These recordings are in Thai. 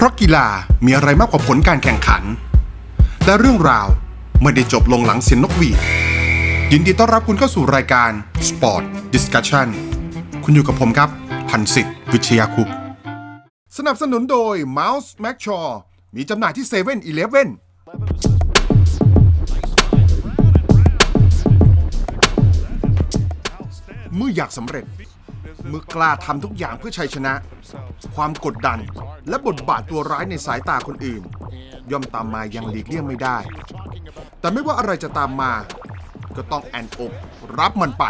เพราะกีฬามีอะไรมากกว่าผลการแข่งขัน และเรื่องราวไม่ได้จบลงหลังเสียงนกหวีด ยินดีต้อนรับคุณเข้าสู่รายการ Sport Discussion คุณอยู่กับผมครับ พันศิษย์วิชยาคุปต์สนับสนุนโดย Mouse Mac Shaw มีจำหน่ายที่7 e เ e ่ e อเมื่ออยากสำเร็จ มื่อกล้าทำทุกอย่างเพื่อชัยชนะ ความกดดัน และบทบาทตัวร้ายในสายตาคนอื่น ย่อมตามมายังหลีกเลี่ยงไม่ได้ แต่ไม่ว่าอะไรจะตามมา ก็ต้องแอนอกรับมันไป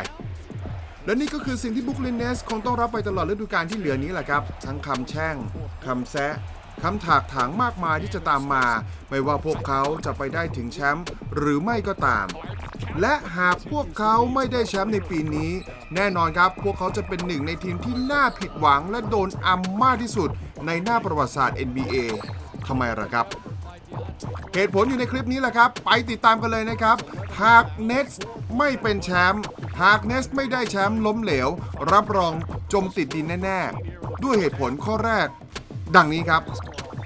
และนี่ก็คือสิ่งที่บุคลินเนสคงต้องรับไปตลอดฤดูกาลที่เหลือนี้แหละครับ ทั้งคำแช่งคำแซะ คำถากถางมากมายที่จะตามมา ไม่ว่าพวกเขาจะไปได้ถึงแชมป์หรือไม่ก็ตาม และหากพวกเขาไม่ได้แชมป์ในปีนี้ แน่นอนครับพวกเขาจะเป็นหนึ่งในทีมที่น่าผิดหวังและโดนอัมมากที่สุด ในหน้าประวัติศาสตร์ NBA ทำไมล่ะครับเหตุผลอยู่ในคลิปนี้แหละครับ ไปติดตามกันเลยนะครับ หากเน t ไม่เป็นแชมป์ หากเน t ไม่ได้แชมป์ล้มเหลว รับรองจมติดดินแน่ ๆ ด้วยเหตุผลข้อแรก ดังนี้ครับ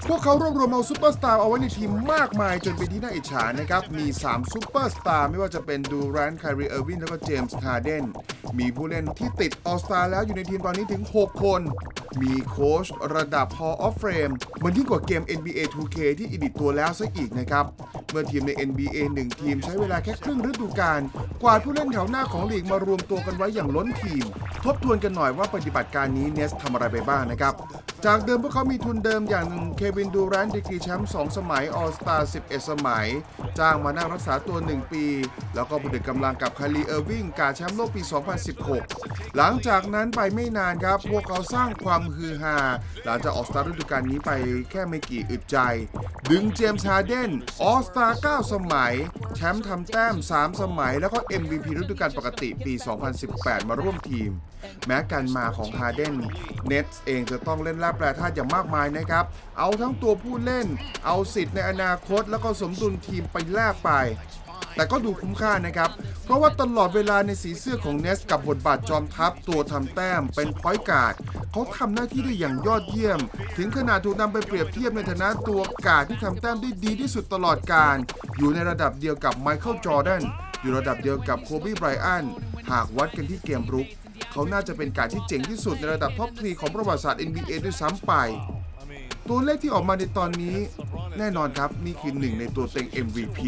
พวกเขารวบรวมเอาซูเปอร์สตาร์เอาไว้ในทีมมากมายจนเป็นที่น่าอิจฉานะครับ มี 3ซูเปอร์สตาร์ไม่ว่าจะเป็นดูแรนคารีเออร์วินแล้วก็เจมส์ฮาร์เดนมีผู้เล่นที่ติดออสตาแล้วอยู่ในทีมตอนนี้ถึง 6 คน มีโค้ชระดับ Hall of Fame มือนยิ่งกว่าเกม NBA 2K ที่อิดิตตัวแล้วซะอีกนะครับ เมื่อทีมใน NBA 1 ทีมใช้เวลาแค่ครึ่งฤดูกาลกวาดผู้เล่นแถวหน้าของลีกมารวมตัวกันไว้อย่างล้นทีม ทบทวนกันหน่อยว่าปฏิบัติการนี้เนสทำอะไรไปบ้างนะครับ จากเดิมพวกเขามีทุนเดิมอย่างเควินดูแรนดีกรีแชมป์2สมัยออสตา11 สมัย จ้างมานั่งรักษาตัว 1 ปี แล้วก็บุดึกกำลังกับคารีเออร์วิงกาแชมป์โลกปี 2016 หลังจากนั้นไปไม่นานครับ พวกเขาสร้างความฮือฮาหลังจากออสตาฤดูกาลนี้ไปแค่ไม่กี่อึดใจ ดึงเจมส์ฮาเดนออสตา9สมัย แชมป์ทำแต้ม 3 สมัย แล้วก็ MVP ฤดูกาลปกติปี 2018 มาร่วมทีม แม้การมาของฮาเดนเน t เองจะต้องเล่นแร่แปรธาตุอย่างมากมายนะครับ เอาทั้งตัวผู้เล่น เอาสิทธิ์ในอนาคต แล้วก็สมดุลทีมไปแลกไป แต่ก็ดูคุ้มค่านะครับ เพราะว่าตลอดเวลาในสีเสื้อของเนสกับบทบาทจอมทัพตัวทำแต้มเป็นพอยการ์ดเขาทำหน้าที่ได้อย่างยอดเยี่ยม ถึงขนาดถูกนำไปเปรียบเทียบในฐานะตัวการ์ดที่ทำแต้มได้ดีที่สุดตลอดการ อยู่ในระดับเดียวกับไมเคิลจอร์แดนอยู่ระดับเดียวกับโคบีไบรอันหากวัดกันที่เกมรุก เขาน่าจะเป็นการที่เจ๋งที่สุดในระดับท็อปทรีของประวัติศาสตร์ NBA ด้วยซ้ำไป ตัวเลขที่ออกมาในตอนนี้ แน่นอนครับนี่คือหนึ่งในตัวเต็ง MVP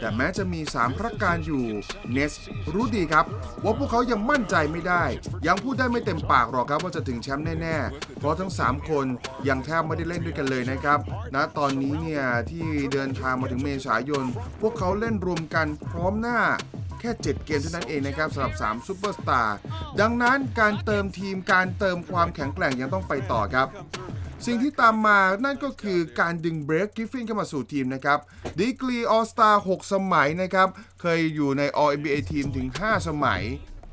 แต่แม้จะมี3พระการอยู่เนสรู้ดีครับ ว่าพวกเขายังมั่นใจไม่ได้ ยังพูดได้ไม่เต็มปากหรอกครับว่าจะถึงแชมป์แน่ ๆ เพราะทั้ง 3 คนยังแทบไม่ได้เล่นด้วยกันเลยนะครับณตอนนี้เนี่ยที่เดินทางมาถึงเมษายน พวกเขาเล่นรวมกันพร้อมหน้า แค่ 7 เกมเท่านั้นเองนะครับสำหรับ3ซูเปอร์สตาร์ดังนั้นการเติมทีมการเติมความแข็งแกร่งยังต้องไปต่อครับสิ่งที่ตามมานั่นก็คือการดึงเบรกกิฟฟินเข้ามาสู่ทีมนะครับดีกรีออสตาร์6สมัยนะครับ เคยอยู่ใน All NBA ทีมถึง 5 สมัย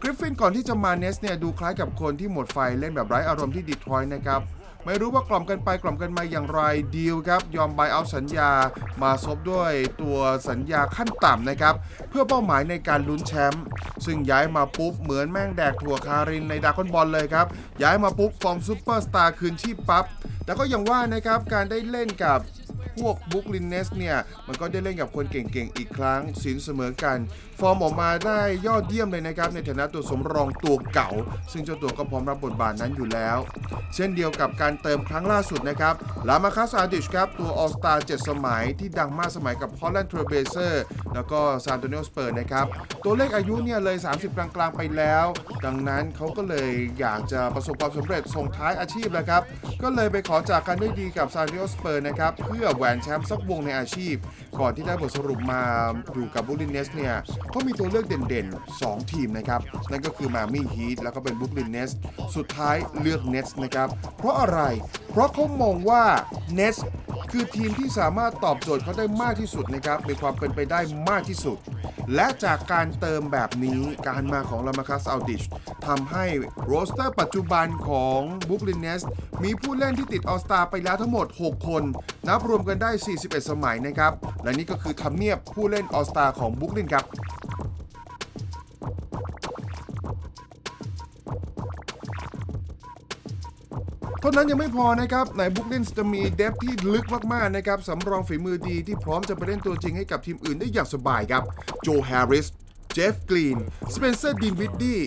กริฟฟินก่อนที่จะมาเนสเนี่ยดูคล้ายกับคนที่หมดไฟเล่นแบบไร้อารมณ์ที่ดีทรอยต์นะครับ ไม่รู้ว่ากล่อมกันไปกล่อมกันมาอย่างไรดีลครับ ยอมบายเอาสัญญามาซบด้วยตัวสัญญาขั้นต่ำนะครับ เพื่อเป้าหมายในการลุ้นแชมป์ซึ่งย้ายมาปุ๊บเหมือนแม่งแดกถั่วคารินในดากอนบอลเลยครับ ย้ายมาปุ๊บฟอร์มซูเปอร์สตาร์คืนชีพปั๊บแต่ก็ยังว่านะครับการได้เล่นกับ พวกบุ๊กลินเนสเนี่ย มันก็ได้เล่นกับคนเก่งๆ อีกครั้งสินเสมอกัน ฟอร์มออกมาได้ยอดเยี่ยมเลยนะครับ ในฐานะตัวสมรองตัวเก่า ซึ่งเจ้าตัวก็พร้อมรับบทบาทนั้นอยู่แล้ว เช่นเดียวกับการเติมครั้งล่าสุดนะครับลามาคัสอาดิชครับ ตัวออสตา7สมัยที่ดังมากสมัยกับฮอลแลนด์เทรเบเซอร์แล้วก็ซานโตเนลสเปิร์นะครับ ตัวเลขอายุเนี่ยเลย 30 กลางๆ ไปแล้ว ดังนั้นเขาก็เลยอยากจะประสบความสำเร็จส่งท้ายอาชีพแล้วครับก็เลยไปขอจากกันด้วยดีกับซานโตเนลสเปิร์นะครับเพื่อแหวนแชมป์สักวงในอาชีพ ก่อนที่ได้บทสรุปมาอยู่กับบุลินเนสเนี่ยเขามีตัวเลือกเด่นๆ 2 ทีมนะครับ นั่นก็คือมามี่ฮีทแล้วก็เป็นบุลินเนสสุดท้ายเลือกเนสนะครับ เพราะอะไร เพราะเขามองว่าเนสคือทีมที่สามารถตอบโจทย์เขาได้มากที่สุดนะครับมีความเป็นไปได้มากที่สุด และจากการเติมแบบนี้การมาของลามาคัสอัลดิชทำให้โรสเตอร์ปัจจุบันของบุคลินเนสมีผู้เล่นที่ติดออสตาไปแล้วทั้งหมด 6 คน นับรวมกันได้ 41 สมัยนะครับ และนี่ก็คือทำเนียบผู้เล่นออสตาของบุคลินครับเท่านั้นยังไม่พอนะครับในบุกลินจะมีเดฟที่ลึกมากๆนะครับสำรองฝีมือดีที่พร้อมจะไปเล่นตัวจริงให้กับทีมอื่นได้อย่างสบายครับ โจแฮร์ริส เจฟกรีน สเปนเซอร์ดินวิดดี้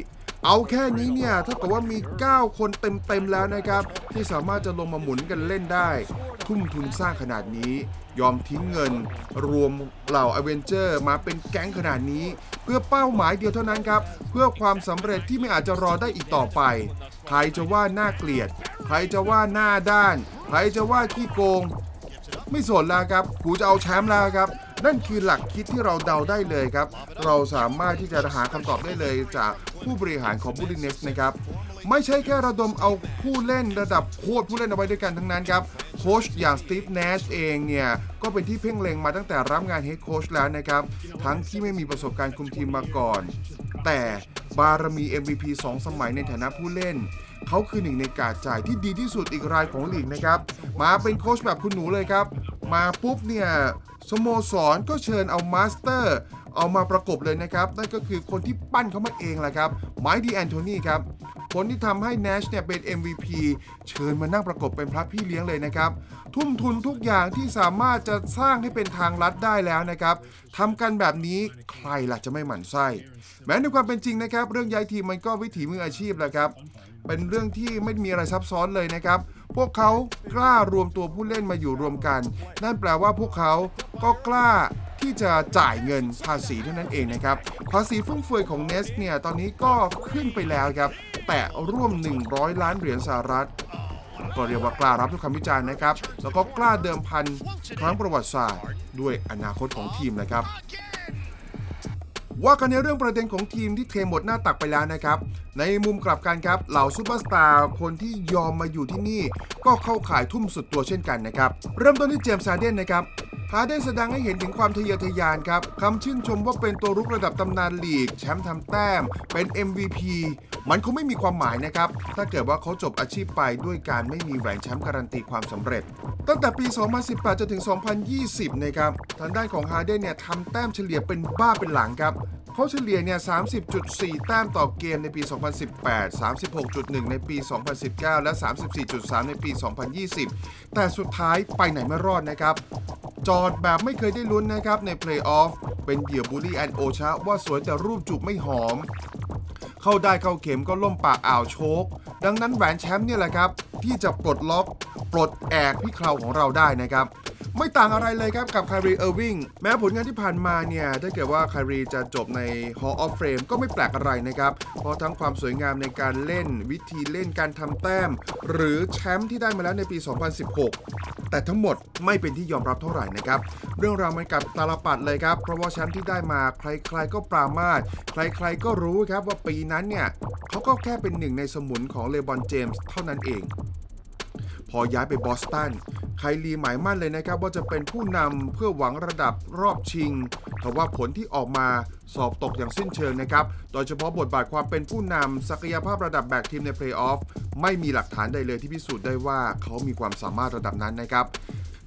เอาแค่นี้เนี่ยถ้ากับว่ามี 9 คนเต็มๆแล้วนะครับ ที่สามารถจะลงมาหมุนกันเล่นได้ ทุ่มทุนสร้างขนาดนี้ ยอมทิ้งเงิน รวมเหล่าอเวนเจอร์มาเป็นแก๊งขนาดนี้ เพื่อเป้าหมายเดียวเท่านั้นครับ เพื่อความสำเร็จที่ไม่อาจจะรอได้อีกต่อไป ใครจะว่าน่าเกลียด ใครจะว่าหน้าด้าน ใครจะว่าขี้โกง ไม่สนแล้วครับกูจะเอาแชมป์แล้วครับนั่นคือหลักคิดที่เราเดาได้เลยครับ เราสามารถที่จะหาคำตอบได้เลยจากผู้บริหารของบูดิเนสนะครับ ไม่ใช่แค่ระดมเอาผู้เล่นระดับโคตรผู้เล่นเอาไว้ด้วยกันทั้งนั้นครับ โค้ชอย่างสตีฟเนชเองเนี่ยก็เป็นที่เพ่งเล็งมาตั้งแต่รับงานเฮดโค้ชแล้วนะครับ ทั้งที่ไม่มีประสบการณ์คุมทีมมาก่อน แต่บารมี MVP 2 สมัยในฐานะผู้เล่น เขาคือหนึ่งในกาดจ่ายที่ดีที่สุดอีกรายของลีกนะครับ มาเป็นโค้ชแบบคุณหนูเลยครับ มาปุ๊บเนี่ยสโมสรก็เชิญเอามาสเตอร์ เอามาประกบเลยนะครับ นั่นก็คือคนที่ปั้นเขามาเองแหละครับไมค์ดีแอนโทนีครับคนที่ทำให้ Nash เนี่ยเป็น MVP เชิญมานั่งประกบเป็นพระพี่เลี้ยงเลยนะครับ ทุ่มทุนทุกอย่างที่สามารถจะสร้างให้เป็นทางลัดได้แล้วนะครับทำกันแบบนี้ใครล่ะจะไม่หมั่นไส้ แม้ในความเป็นจริงนะครับ เรื่องย้ายทีมมันก็วิถีมืออาชีพแหละครับ เป็นเรื่องที่ไม่มีอะไรซับซ้อนเลยนะครับ พวกเขากล้ารวมตัวผู้เล่นมาอยู่รวมกัน นั่นแปลว่าพวกเขาก็กล้าที่จะจ่ายเงินภาษีเท่านั้นเองนะครับ ภาษีฟุ่มเฟือยของเนสเนี่ย ตอนนี้ก็ขึ้นไปแล้วครับ แต่ร่วม 100 ล้านเหรียญสหรัฐ ก็เรียกว่ากล้ารับทุกคำวิจารณ์นะครับ แล้วก็กล้าเดิมพันครั้งประวัติศาสตร์ ด้วยอนาคตของทีมนะครับ ว่ากันในเรื่องประเด็นของทีมที่เทหมดหน้าตักไปแล้วนะครับ ในมุมกลับกันครับเหล่าซูเปอร์สตาร์คนที่ยอมมาอยู่ที่นี่ ก็เข้าข่ายทุ่มสุดตัวเช่นกันนะครับ เริ่มต้นที่เจมส์ซาเดนนะครับ ฮาเดนแสดงให้เห็นถึงความทะเยอทะยานครับคำชื่นชมว่าเป็นตัวรุกระดับตำนานลีก แชมป์ทำแต้ม เป็น MVP มันคงไม่มีความหมายนะครับ ถ้าเกิดว่าเขาจบอาชีพไปด้วยการไม่มีแหวนแชมป์การันตีความสำเร็จ ตั้งแต่ปี 2018 จนถึง 2020 นะครับ ทางด้านของฮาเดนเนี่ยทำแต้มเฉลี่ยเป็นบ้าเป็นหลังครับ เขาเฉลี่ยเนี่ย 30.4 แต้มต่อเกมในปี 2018 36.1 ในปี 2019 และ 34.3 ในปี 2020 แต่สุดท้ายไปไหนไม่รอดนะครับ จอดแบบไม่เคยได้ลุ้นนะครับในเพลย์ออฟ เป็นเหยื่อบูลลี่แอนโอชะว่าสวยแต่รูปจูบไม่หอม เข้าได้เข้าเข็มก็ล่มปากอ่าวโชก ดังนั้นแหวนแชมป์เนี่ยแหละครับ ที่จะปลดล็อก ปลดแอกพี่เคราวของเราได้นะครับ ไม่ต่างอะไรเลยครับกับคารีเออร์วิงแม้ผลงานที่ผ่านมาเนี่ยถ้าเกิดว่าคารีจะจบใน Hall of Fame ก็ไม่แปลกอะไรนะครับ เพราะทั้งความสวยงามในการเล่นวิธีเล่นการทำแต้ม หรือแชมป์ที่ได้มาแล้วในปี 2016 แต่ทั้งหมดไม่เป็นที่ยอมรับเท่าไหร่นะครับ เรื่องราวมันกับตาลปัดเลยครับ เพราะว่าแชมป์ที่ได้มาใครๆก็ปรามาสใครๆก็รู้ครับว่าปีนั้นเนี่ยเขาก็แค่เป็นหนึ่งในสมุนของเลบอนเจมส์เท่านั้นเอง พอย้ายไปบอสตัน ไคลีหมายมั่นเลยนะครับว่าจะเป็นผู้นำเพื่อหวังระดับรอบชิงแต่ว่าผลที่ออกมาสอบตกอย่างสิ้นเชิงนะครับ โดยเฉพาะบทบาทความเป็นผู้นำศักยภาพระดับแบกทีมในเพลย์ออฟไม่มีหลักฐานใดเลยที่พิสูจน์ได้ว่าเขามีความสามารถระดับนั้นนะครับ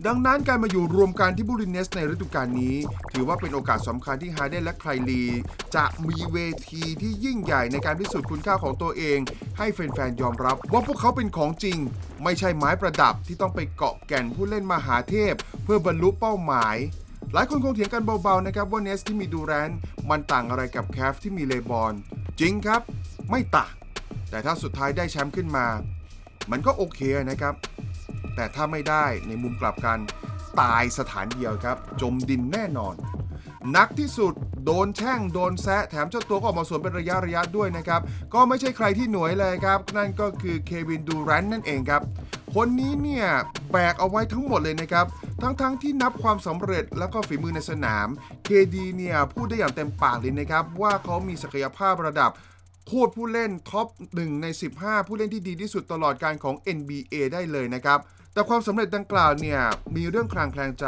ดังนั้นการมาอยู่รวมกันที่บูรินเนสในฤดูกาลนี้ ถือว่าเป็นโอกาสสำคัญที่ฮาเดนและไคลลี จะมีเวทีที่ยิ่งใหญ่ในการพิสูจน์คุณค่าของตัวเอง ให้แฟนๆยอมรับว่าพวกเขาเป็นของจริง ไม่ใช่ไม้ประดับที่ต้องไปเกาะแก่นผู้เล่นมหาเทพ เพื่อบรรลุเป้าหมายหลายคนคงเถียงกันเบาๆนะครับว่าเนสที่มีดูแรนต์มันต่างอะไรกับแคฟที่มีเลบอน จริงครับ ไม่ต่าง แต่ถ้าสุดท้ายได้แชมป์ขึ้นมา มันก็โอเคนะครับ แต่ถ้าไม่ได้ในมุมกลับกันตายสถานเดียวครับ จมดินแน่นอน นักที่สุดโดนแช่งโดนแซะแถมเจ้าตัวก็ออกมาสวนเป็นระยะระยะด้วยนะครับ ก็ไม่ใช่ใครที่หน่วยเลยครับ นั่นก็คือเควินดูแรนต์นั่นเองครับ คนนี้เนี่ย แบกเอาไว้ทั้งหมดเลยนะครับ ทั้งๆทที่นับความสำเร็จแล้วก็ฝีมือในสนาม KD เนี่ย พูดได้อย่างเต็มปากเลยนะครับ ว่าเขามีศักยภาพระดับโคตรผู้เล่นท็อป 1 ใน 15 ผู้เล่นที่ดีที่สุดตลอดการของ NBA ได้เลยนะครับ แต่ความสำเร็จดังกล่าวเนี่ยมีเรื่องคลางแคลงใจ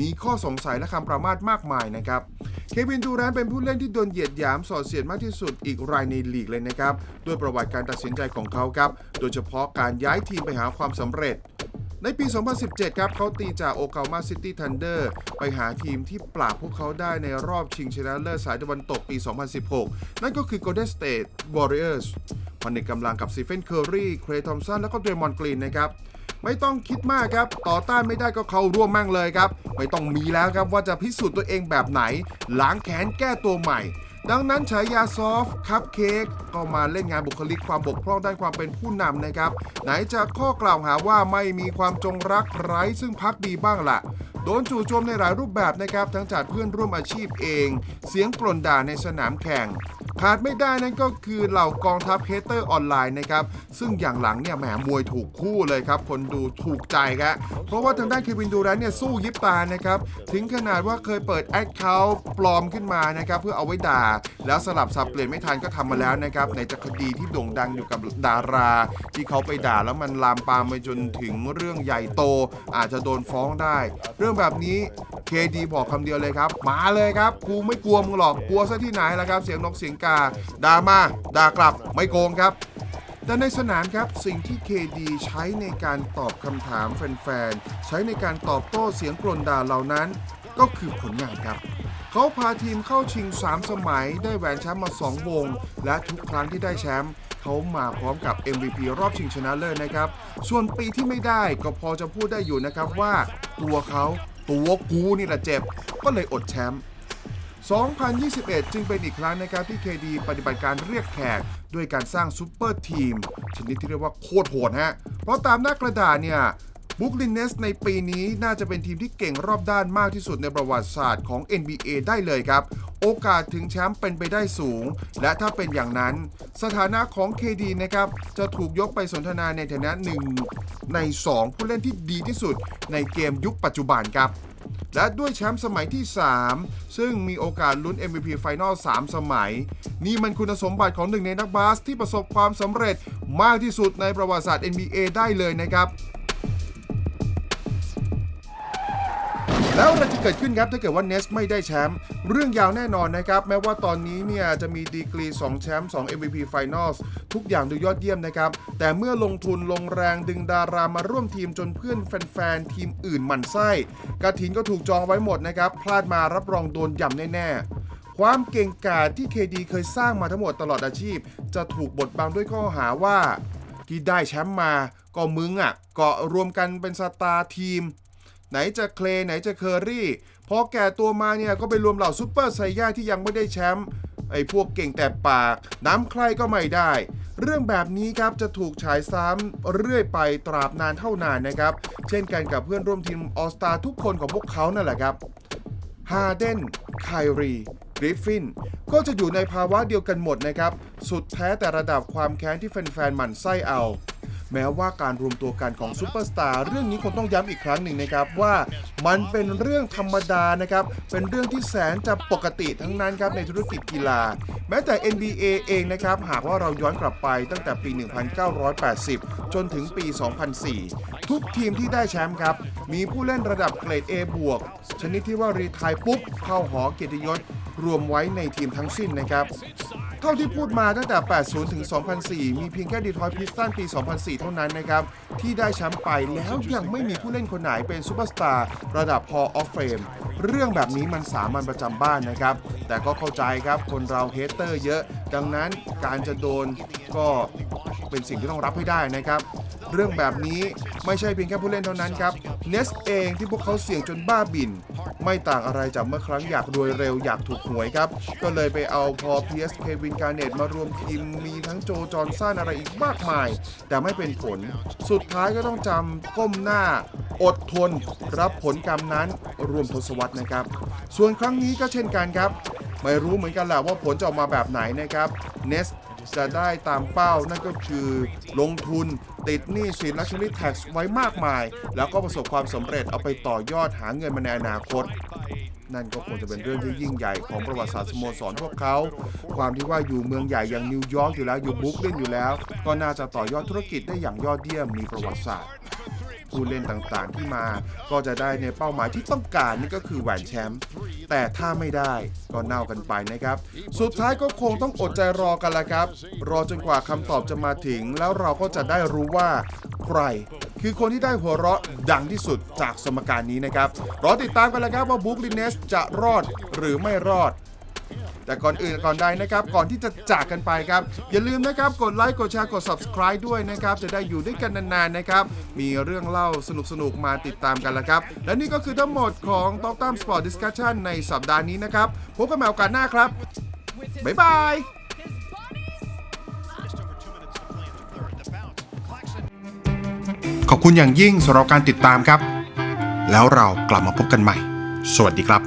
มีข้อสงสัยและคำประมาทมากมายนะครับ เควินดูแรนเป็นผู้เล่นที่โดนเหยียดหยามสอดเสียดมากที่สุดอีกรายในลีกเลยนะครับ ด้วยประวัติการตัดสินใจของเขาครับ โดยเฉพาะการย้ายทีมไปหาความสำเร็จในปี 2017 ครับเขาตีจากโอ a ลมาซิตี้ทันเดอร์ไปหาทีมที่ปราบพวกเขาได้ในรอบชิงชนะเลิศสายตะวันตกปี 2016 นั่นก็คือ Golden State Warriors ผนึกกำลังกับซีเฟนเคอร์รี เครย์ทอมสัน แล้วก็เดรมอนกรีนนะครับ ไม่ต้องคิดมากครับ ต่อต้านไม่ได้ก็เข้าร่วมมั่งเลยครับ ไม่ต้องมีแล้วครับว่าจะพิสูจน์ตัวเองแบบไหน ล้างแค้นแก้ตัวใหม่ ดังนั้นฉายาซอฟต์คัพเค้กก็มาเล่นงานบุคลิกความบกพร่องด้านความเป็นผู้นำนะครับ ไหนจะข้อกล่าวหาว่าไม่มีความจงรักไร้ซึ่งพักดีบ้างล่ะ โดนจู่โจมในหลายรูปแบบนะครับทั้งจากเพื่อนร่วมอาชีพเอง เสียงกล่นด่าในสนามแข่งขาดไม่ได้นั่นก็คือเหล่ากองทัพเฮเตอร์ออนไลน์นะครับ ซึ่งอย่างหลังเนี่ยแหมมวยถูกคู่เลยครับ คนดูถูกใจครับเพราะว่าทางด้านเควินดูแรนเนี่ยสู้ยิบตานะครับ ถึงขนาดว่าเคยเปิดแอคเคาท์ปลอมขึ้นมานะครับ เพื่อเอาไว้ด่า แล้วสลับสับเปลี่ยนไม่ทันก็ทำมาแล้วนะครับ ในจากคดีที่โด่งดังอยู่กับดารา ที่เขาไปด่าแล้วมันลามปามไปจนถึงเรื่องใหญ่โต อาจจะโดนฟ้องได้เรื่องแบบนี้เคดีบอกคำเดียวเลยครับ มาเลยครับกูไม่กลัวมึงหรอกกลัวซะที่ไหนล่ะครับ เสียงนกเสียงกาด่ามาด่ากลับไม่โกงครับแต่ในสนามครับสิ่งที่ KD ใช้ในการตอบคำถามแฟนๆ ใช้ในการตอบโต้เสียงกรนด่าเหล่านั้น ก็คือผลงานครับ เขาพาทีมเข้าชิง 3 สมัยได้แหวนแชมป์มา 2 วง และทุกครั้งที่ได้แชมป์ เขามาพร้อมกับ MVP รอบชิงชนะเลิศนะครับ ส่วนปีที่ไม่ได้ก็พอจะพูดได้อยู่นะครับว่าตัวเขาตัวกูนี่แหละเจ็บ ก็เลยอดแชมป์2021 จึงเป็นอีกครั้งนะครับที่ KD ปฏิบัติการเรียกแขกด้วยการสร้างซูเปอร์ทีม ชนิดที่เรียกว่าโคตรโหดฮะ เพราะตามหน้ากระดาษเนี่ยบุคลินเนสในปีนี้น่าจะเป็นทีมที่เก่งรอบด้านมากที่สุดในประวัติศาสตร์ของ NBA ได้เลยครับ โอกาสถึงแชมป์เป็นไปได้สูง และถ้าเป็นอย่างนั้น สถานะของ KD นะครับจะถูกยกไปสนทนาในฐานะหนึ่งใน 2 ผู้เล่นที่ดีที่สุดในเกมยุคปัจจุบันครับ และด้วยแชมป์สมัยที่ 3 ซึ่งมีโอกาสลุ้น MVP Final 3สมัย นี่มันคุณสมบัติของหนึ่งในนักบาสที่ประสบความสำเร็จมากที่สุดในประวัติศาสตร์ NBA ได้เลยนะครับ แล้วอะไรจะเกิดขึ้นครับถ้าเกิดว่าเนสไม่ได้แชมป์เรื่องยาวแน่นอนนะครับ แม้ว่าตอนนี้เนี่ยจะมีดีกรี 2 แชมป์2 MVP Finals ทุกอย่างดูยอดเยี่ยมนะครับ แต่เมื่อลงทุนลงแรงดึงดารามาร่วมทีมจนเพื่อนแฟนๆ ทีมอื่นหมั่นไส้กระถินก็ถูกจองไว้หมดนะครับ พลาดมารับรองโดนย่ำแน่ๆ ความเก่งกาจที่ KD เคยสร้างมาทั้งหมดตลอดอาชีพ จะถูกบดบังด้วยข้อหาว่า ที่ได้แชมป์มาก็มึงอะเกาะรวมกันเป็นสตาร์ทีม ไหนจะเคลย์ไหนจะเคอรี่พอแก่ตัวมาเนี่ยก็ไปรวมเหล่าซูเปอร์ไซย่าที่ยังไม่ได้แชมป์ไอ้พวกเก่งแต่ปาก น้ำใครก็ไม่ได้ เรื่องแบบนี้ครับจะถูกฉายซ้ำเรื่อยไปตราบนานเท่านานนะครับ เช่นกันกับเพื่อนร่วมทีมออสตาทุกคนของพวกเขานั่นแหละครับฮาเดนไครีกริฟฟินก็จะอยู่ในภาวะเดียวกันหมดนะครับ สุดแท้แต่ระดับความแค้นที่แฟนๆหมั่นไส้เอา แม้ว่าการรวมตัวกันของซูเปอร์สตาร์เรื่องนี้คงต้องย้ำอีกครั้งหนึ่งนะครับว่ามันเป็นเรื่องธรรมดานะครับ เป็นเรื่องที่แสนจะปกติทั้งนั้นครับในธุรกิจกีฬา แม้แต่ NBA เองนะครับ หากว่าเราย้อนกลับไปตั้งแต่ปี 1980 จนถึงปี 2004 ทุกทีมที่ได้แชมป์ครับ มีผู้เล่นระดับเกรด A บวกชนิดที่ว่ารีทายปุ๊บเข้าหอเกียรติยศรวมไว้ในทีมทั้งสิ้นนะครับ เท่าที่พูดมาตั้งแต่ 80 ถึง 2004 มีเพียงแค่ดีทรอยต์พิสตันปี 2004 เท่านั้นนะครับ ที่ได้แชมป์ไปแล้วยังไม่มีผู้เล่นคนไหนเป็นซูเปอร์สตาร์ระดับ Hall of Fame เรื่องแบบนี้มันสามัญประจำบ้านนะครับ แต่ก็เข้าใจครับคนเราเฮเตอร์เยอะ ดังนั้นการจะโดนก็เป็นสิ่งที่ต้องรับให้ได้นะครับเรื่องแบบนี้ไม่ใช่เพียงแค่ผู้เล่นเท่านั้นครับ เนสเองที่พวกเขาเสี่ยงจนบ้าบิน ไม่ต่างอะไรจากเมื่อครั้งอยากรวยเร็วอยากถูกหวยครับ ก็เลยไปเอาพอพีเอสเควินการเนตมารวมทีมมีทั้งโจจอห์นสันอะไรอีกมากมาย แต่ไม่เป็นผล สุดท้ายก็ต้องจำก้มหน้า อดทน รับผลกรรมนั้นรวมทศวรรษนะครับ ส่วนครั้งนี้ก็เช่นกันครับ ไม่รู้เหมือนกันแหละว่าผลจะออกมาแบบไหนนะครับเนส จะได้ตามเป้านั่นก็คือลงทุนติดหนี้สินและชัวรี่แท็กไว้มากมาย แล้วก็ประสบความสำเร็จเอาไปต่อยอดหาเงินมาในอนาคตนั่นก็คงจะเป็นเรื่องที่ยิ่งใหญ่ของประวัติศาสตร์สโมสรพวกเขา ความที่ว่าอยู่เมืองใหญ่อย่างนิวยอร์กอยู่แล้วอยู่บุกลินอยู่แล้ว ก็น่าจะต่อยอดธุรกิจได้อย่างยอดเยี่ยมมีประวัติศาสตร์ ผู้เล่นต่างๆที่มา ก็จะได้ในเป้าหมายที่ต้องการนี่ก็คือแหวนแชมป์แต่ถ้าไม่ได้ก็เน่ากันไปนะครับ สุดท้ายก็คงต้องอดใจรอกันละครับ รอจนกว่าคำตอบจะมาถึง แล้วเราก็จะได้รู้ว่าใคร คือคนที่ได้หัวเราะดังที่สุดจากสมการนี้นะครับ รอติดตามกันล้วครับว่าบุ๊กลินเนสจะรอดหรือไม่รอด แต่ก่อนอื่นก่อนใดนะครับ ก่อนที่จะจากกันไปครับ อย่าลืมนะครับ กดไลค์กดแชร์กด subscribe ด้วยนะครับ จะได้อยู่ด้วยกันนานๆนะครับ มีเรื่องเล่าสนุกๆ มาติดตามกันล้วครับ และนี่ก็คือทั้งหมดของ Talk Time Sport Discussion ในสัปดาห์นี้นะครับพบกันใหม่โอกาสหน้าครับบ๊ายบายขอบคุณอย่างยิ่งสำหรับการติดตามครับ แล้วเรากลับมาพบกันใหม่ สวัสดีครับ